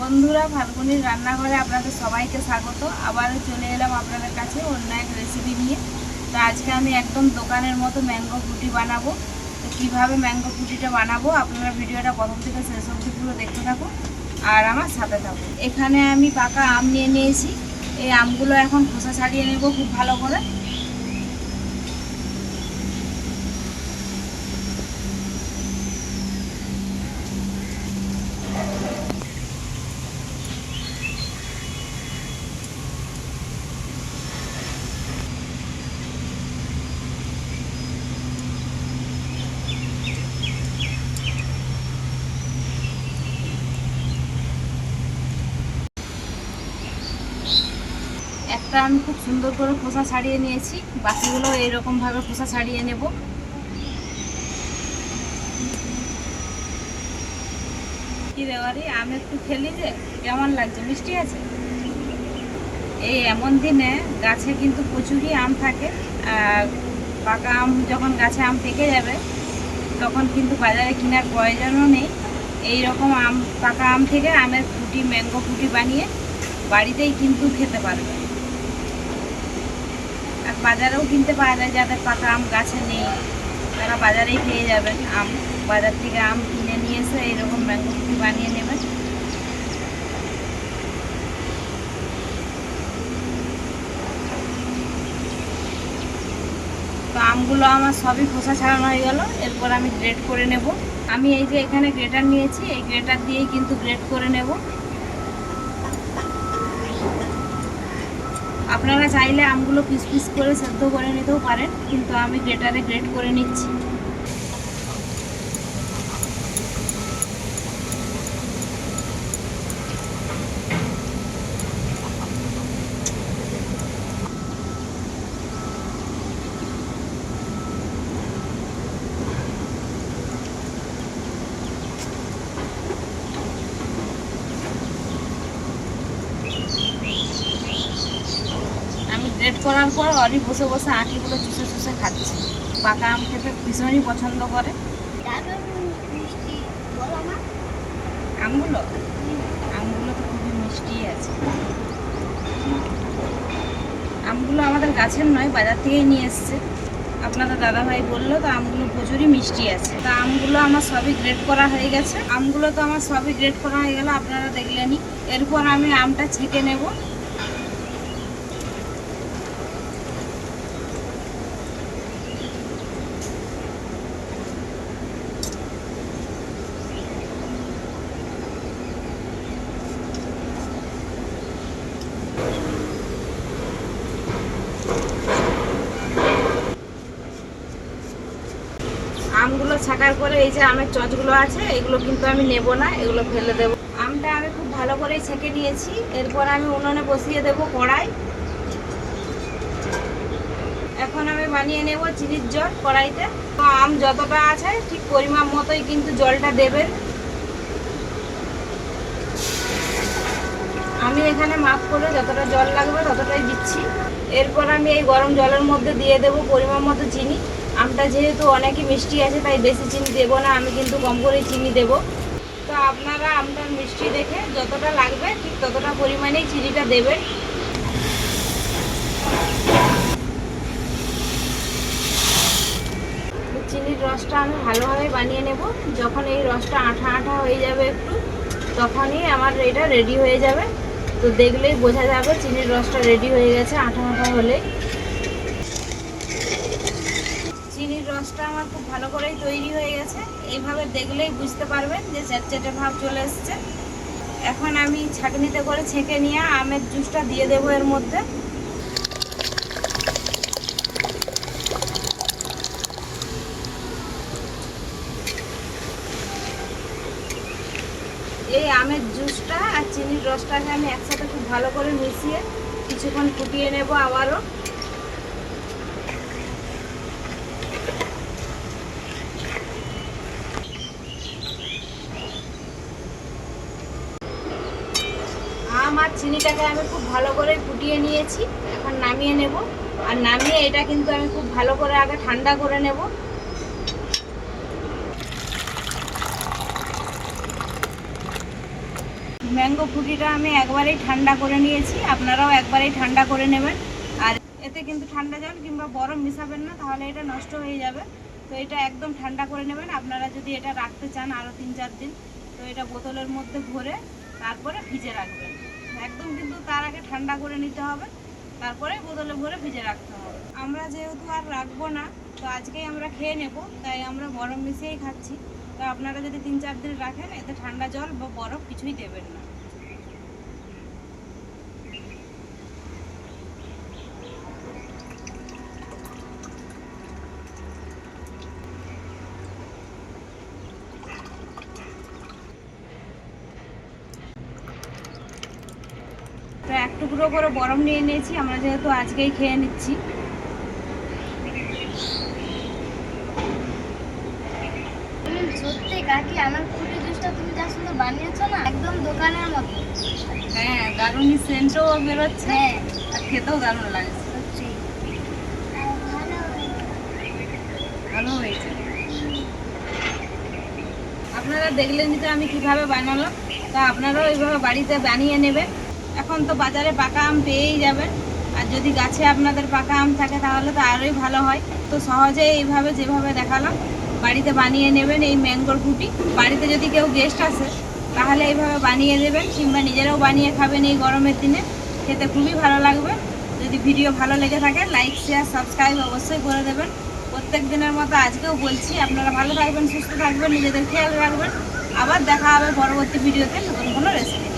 বন্ধুরা, ফাল্গুনির রান্নাঘরে আপনাদের সবাইকে স্বাগত। আবারও চলে এলাম আপনাদের কাছে অন্য এক রেসিপি নিয়ে। তো আজকে আমি একদম দোকানের মতো ম্যাঙ্গো ফ্রুটি বানাবো। তো কীভাবে ম্যাঙ্গো ফ্রুটিটা বানাবো, আপনারা ভিডিওটা প্রথম থেকে শেষ অবধি পুরো দেখতে থাকুন আর আমার সাথে থাকুন। এখানে আমি পাকা আম নিয়ে নিয়েছি। এই আমগুলো এখন খোসা ছাড়িয়ে নেব খুব ভালো করে। একটা আমি খুব সুন্দর করে খোসা ছাড়িয়ে নিয়েছি। বাকিগুলো এইরকমভাবে খোসা ছাড়িয়ে নেব। কি দেওয়ারি আমি একটু খেলি যে? কেমন লাগছে? মিষ্টি আছে? এই এমন দিনে গাছে কিন্তু প্রচুরই আম থাকে। আর পাকা আম যখন গাছে আম পেকে যাবে, তখন কিন্তু বাজারে কেনার প্রয়োজনও নেই। এই রকম আম, পাকা আম থেকে আমের ফুটি ম্যাঙ্গো ফুটি বানিয়ে বাড়িতেই কিন্তু খেতে পারবে। বাজারেও কিনতে পাওয়া যায় যাদের পাকা আম গাছে নেই। তারা বাজারেই পেয়ে যাবেন আম। বাজার থেকে আম কিনে নিয়ে এসে এইরকম ম্যাঙ্গো বানিয়ে নেবেন তো আমগুলো আমার সবই খোসা ছাড়ানো হয়ে গেল। এরপর আমি গ্রেড করে নেব। আমি এই যে এখানে গ্রেটার নিয়েছি, এই গ্রেটার দিয়েই কিন্তু গ্রেড করে নেব। আপনারা চাইলে আমগুলো পিস পিস করে সেদ্ধ করে নিতেও পারেন, কিন্তু আমি গ্রেটারে গ্রেট করে নিচ্ছি আমি গ্রেড করার পর অরি বসে বসে আঁটিগুলো চুষে চুষে খাচ্ছে। পাকা আম খেতে ভীষণই পছন্দ করে। আমগুলো? আমগুলো তো খুবই মিষ্টি আছে। আমগুলো আমাদের গাছের নয়, বাজার থেকেই নিয়ে এসছে। আপনাদের দাদাভাই বলল, তো আমগুলো প্রচুরই মিষ্টি আছে। তা আমগুলো আমার সবই গ্রেড করা হয়ে গেছে। আমগুলো তো আমার সবই গ্রেড করা হয়ে গেল, আপনারা দেখলেনই। এরপর আমি আমটা ছেঁকে নেব। আমগুলো ছাকার পরে এই যে আমের চচগুলো আছে, এগুলো কিন্তু আমি নেব না, এগুলো ফেলে দেবো। আমটা আমি খুব ভালো করে ছেঁকে নিয়েছি। এরপর আমি উনুনে বসিয়ে দেবো কড়াই। এখন আমি বানিয়ে নেব চিনির জল কড়াইতে। আম যতটা আছে, ঠিক পরিমাণ মতোই কিন্তু জলটা দেবেন আমি এখানে মাপ করে যতটা জল লাগবে ততটাই দিচ্ছি। এরপর আমি এই গরম জলের মধ্যে দিয়ে দেবো পরিমাণ মতো চিনি। আমটা যেহেতু অনেকই মিষ্টি আছে, তাই বেশি চিনি দেবো না, আমি কিন্তু কম করে চিনি দেবো। তো আপনারা আমটার মিষ্টি দেখে যতটা লাগবে, ঠিক ততটা পরিমাণেই চিনিটা দেবেন। চিনির রসটা আমি ভালোভাবে বানিয়ে নেব। যখন এই রসটা আঠা আঠা হয়ে যাবে একটু, তখনই আমার এটা রেডি হয়ে যাবে। তো দেখলেই বোঝা যাবে চিনির রসটা রেডি হয়ে গেছে আঠা আঠা হলে। রসটা আমার খুব ভালো করেই তৈরি হয়ে গেছে। এইভাবে দেখলেই বুঝতে পারবেন যে চ্যাটচ্যাটে ভাব চলে এসছে। এখন আমি ছাঁকনিতে করে ছেঁকে নিয়ে আমের জুসটা দিয়ে দেবো এর মধ্যে। এই আমের জুসটা আর চিনির রসটাকে আমি একসাথে খুব ভালো করে মিশিয়ে কিছুক্ষণ ফুটিয়ে নেব আবারও। আম আর চিনিটাকে আমি খুব ভালো করে ফুটিয়ে নিয়েছি, এখন নামিয়ে নেব। আর নামিয়ে এটা কিন্তু আমি খুব ভালো করে আগে ঠান্ডা করে নেব। ম্যাঙ্গো ফুটিটা আমি একবারেই ঠান্ডা করে নিয়েছি, আপনারাও একবারেই ঠান্ডা করে নেবেন। আর এতে কিন্তু ঠান্ডা জল কিংবা বরফ মিশাবেন না, তাহলে এটা নষ্ট হয়ে যাবে। তো এটা একদম ঠান্ডা করে নেবেন, আপনারা যদি এটা রাখতে চান আরও তিন চার দিন, তো এটা বোতলের মধ্যে ভরে তারপরে ভিজে রাখবেন। একদম কিন্তু তার আগে ঠান্ডা করে নিতে হবে। তারপরে বোতলে ভরে ভিজে রাখতে হবে। আমরা যেহেতু আর রাখব না, তো আজকেই আমরা খেয়ে নেব। তাই আমরা বরফ মিশিয়েই খাচ্ছি। তো আপনারা যদি তিন চার দিন রাখেন, এতে ঠান্ডা জল বা বরফ কিছুই দেবেন না। তো এক টুকরো করে বরফ নিয়ে নিয়েছি আমরা যেহেতু আজকেই খেয়ে নিচ্ছি। সত্যি কাকি আমার ফুটি জুসটা তুমি যা সুন্দর বানিয়েছো না একদম দোকানের মতো। হ্যাঁ দারুণই সেন্টও বেরোচ্ছে হ্যাঁ। আর খেতেও দারুণ লাগছে ভালো হয়েছে। আপনারা দেখলেন যে আমি কীভাবে বানালাম তা আপনারাও এইভাবে বাড়িতে বানিয়ে নেবেন। এখন তো বাজারে পাকা আম পেয়েই যাবেন আর যদি গাছে আপনাদের পাকা আম থাকে তাহলে তো আরোই ভালো হয়। তো সহজে এইভাবে যেভাবে দেখালাম, বাড়িতে বানিয়ে নেবেন এই ম্যাঙ্গোর ফুটি বাড়িতে যদি কেউ গেস্ট আসে, তাহলে এইভাবে বানিয়ে দেবেন, কিংবা নিজেরাও বানিয়ে খাবেন এই গরমের দিনে। খেতে খুবই ভালো লাগবে। যদি ভিডিও ভালো লেগে থাকে লাইক শেয়ার সাবস্ক্রাইব অবশ্যই করে দেবেন। প্রত্যেক দিনের মতো আজকেও বলছি, আপনারা ভালো থাকবেন, সুস্থ থাকবেন, নিজেদের খেয়াল রাখবেন। আবার দেখা হবে পরবর্তী ভিডিওতে নতুন কোনো রেসিপি